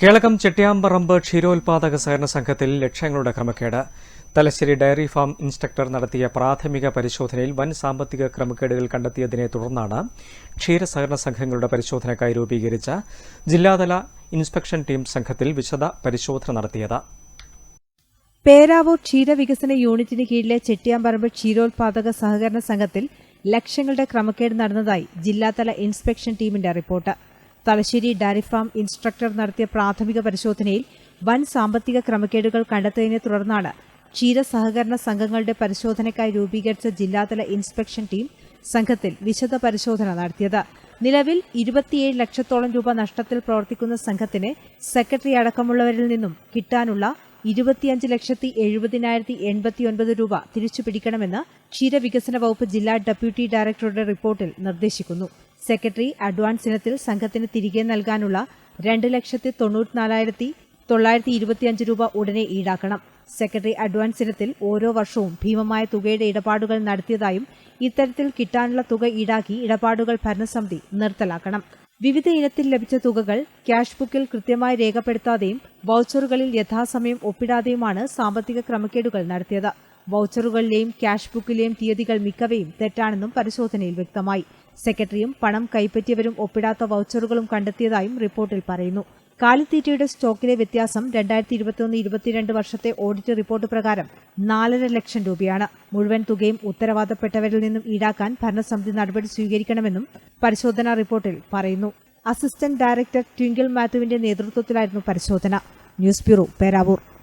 കേളകം ചെട്ടിയാമ്പറമ്പ് ക്ഷീരോത്പാദക സഹകരണ സംഘത്തിൽ ലക്ഷങ്ങളുടെ ക്രമക്കേട്. തലശ്ശേരി ഡയറി ഫാം ഇൻസ്ട്രക്ടർ നടത്തിയ പ്രാഥമിക പരിശോധനയിൽ വൻ സാമ്പത്തിക ക്രമക്കേടുകൾ കണ്ടെത്തിയതിനെ തുടർന്നാണ് ക്ഷീര സഹകരണ സംഘങ്ങളുടെ പരിശോധനയ്ക്കായി രൂപീകരിച്ച ജില്ലാതല ഇൻസ്പെക്ഷൻ ടീം സംഘത്തിൽ വിശദ പരിശോധന നടത്തിയത്. പേരാവൂർ ക്ഷീരവികസന യൂണിറ്റിന് കീഴിലെ ചെട്ടിയാമ്പറമ്പ് ക്ഷീരോത്പാദക സഹകരണ സംഘത്തിൽ ലക്ഷങ്ങളുടെ ക്രമക്കേട് നടന്നതായി ജില്ലാതല ഇൻസ്പെക്ഷൻ ടീമിന്റെ report. Thalassery dairy farm instructor നടത്തിയ പ്രാഥമിക പരിശോധനയിൽ വൻ സാമ്പത്തിക ക്രമക്കേടുകൾ കണ്ടെത്തിയതിനെ തുടർന്നാണ് ക്ഷീര സഹകരണ സംഘങ്ങളുടെ പരിശോധനയ്ക്കായി രൂപീകരിച്ച ജില്ലാതല ഇൻസ്പെക്ഷൻ ടീം സംഘത്തിൽ വിശദ പരിശോധന നടത്തിയത്. നിലവിൽ ഇരുപത്തിയേഴ് ലക്ഷത്തോളം രൂപ നഷ്ടത്തിൽ പ്രവർത്തിക്കുന്ന സംഘത്തിന് സെക്രട്ടറി അടക്കമുള്ളവരിൽ നിന്നും കിട്ടാനുള്ള ഇരുപത്തിയഞ്ച് ലക്ഷത്തി എഴുപതിനായിരത്തി എൺപത്തിയൊൻപത് രൂപ തിരിച്ചുപിടിക്കണമെന്ന് ക്ഷീരവികസന വകുപ്പ് ജില്ലാ ഡെപ്യൂട്ടി ഡയറക്ടറുടെ റിപ്പോർട്ടിൽ നിർദ്ദേശിക്കുന്നു. സെക്രട്ടറി അഡ്വാൻസ് ഇനത്തിൽ സംഘത്തിന് തിരികെ നൽകാനുള്ള രണ്ട് ലക്ഷത്തി തൊണ്ണൂറ്റിനാലായിരത്തി തൊള്ളായിരത്തി ഇരുപത്തിയഞ്ച് രൂപ ഉടനെ ഈടാക്കണം. സെക്രട്ടറി അഡ്വാൻസ് ഇനത്തിൽ ഓരോ വർഷവും ഭീമമായ തുകയുടെ ഇടപാടുകൾ നടത്തിയതായും ഇത്തരത്തിൽ കിട്ടാനുള്ള തുക ഈടാക്കി ഇടപാടുകൾ ഭരണസമിതി നിർത്തലാക്കണം. വിവിധ ഇനത്തിൽ ലഭിച്ച തുകകൾ ക്യാഷ് ബുക്കിൽ കൃത്യമായി രേഖപ്പെടുത്താതെയും വൌച്ചറുകളിൽ യഥാസമയം ഒപ്പിടാതെയുമാണ് സാമ്പത്തിക ക്രമക്കേടുകൾ നടത്തിയത്. വൌച്ചറുകളിലെയും ക്യാഷ് ബുക്കിലെയും തീയതികൾ മിക്കവയും തെറ്റാണെന്നും പരിശോധനയിൽ വ്യക്തമായി. സെക്രട്ടറിയും പണം കൈപ്പറ്റിയവരും ഒപ്പിടാത്ത വൗച്ചറുകളും കണ്ടെത്തിയതായും റിപ്പോർട്ടിൽ പറയുന്നു. കാലിത്തീറ്റയുടെ സ്റ്റോക്കിലെ വ്യത്യാസം രണ്ടായിരത്തി ഇരുപത്തിയൊന്ന് ഇരുപത്തിരണ്ട് വർഷത്തെ ഓഡിറ്റ് റിപ്പോർട്ട് പ്രകാരം നാലര ലക്ഷം രൂപയാണ്. മുഴുവൻ തുകയും ഉത്തരവാദപ്പെട്ടവരിൽ നിന്നും ഈടാക്കാൻ ഭരണസമിതി നടപടി സ്വീകരിക്കണമെന്നും പരിശോധനാ റിപ്പോർട്ടിൽ പറയുന്നു. അസിസ്റ്റന്റ് ഡയറക്ടർ ട്വിങ്കിൾ മാത്യുവിന്റെ നേതൃത്വത്തിലായിരുന്നു പരിശോധന. News bureau Peravoor.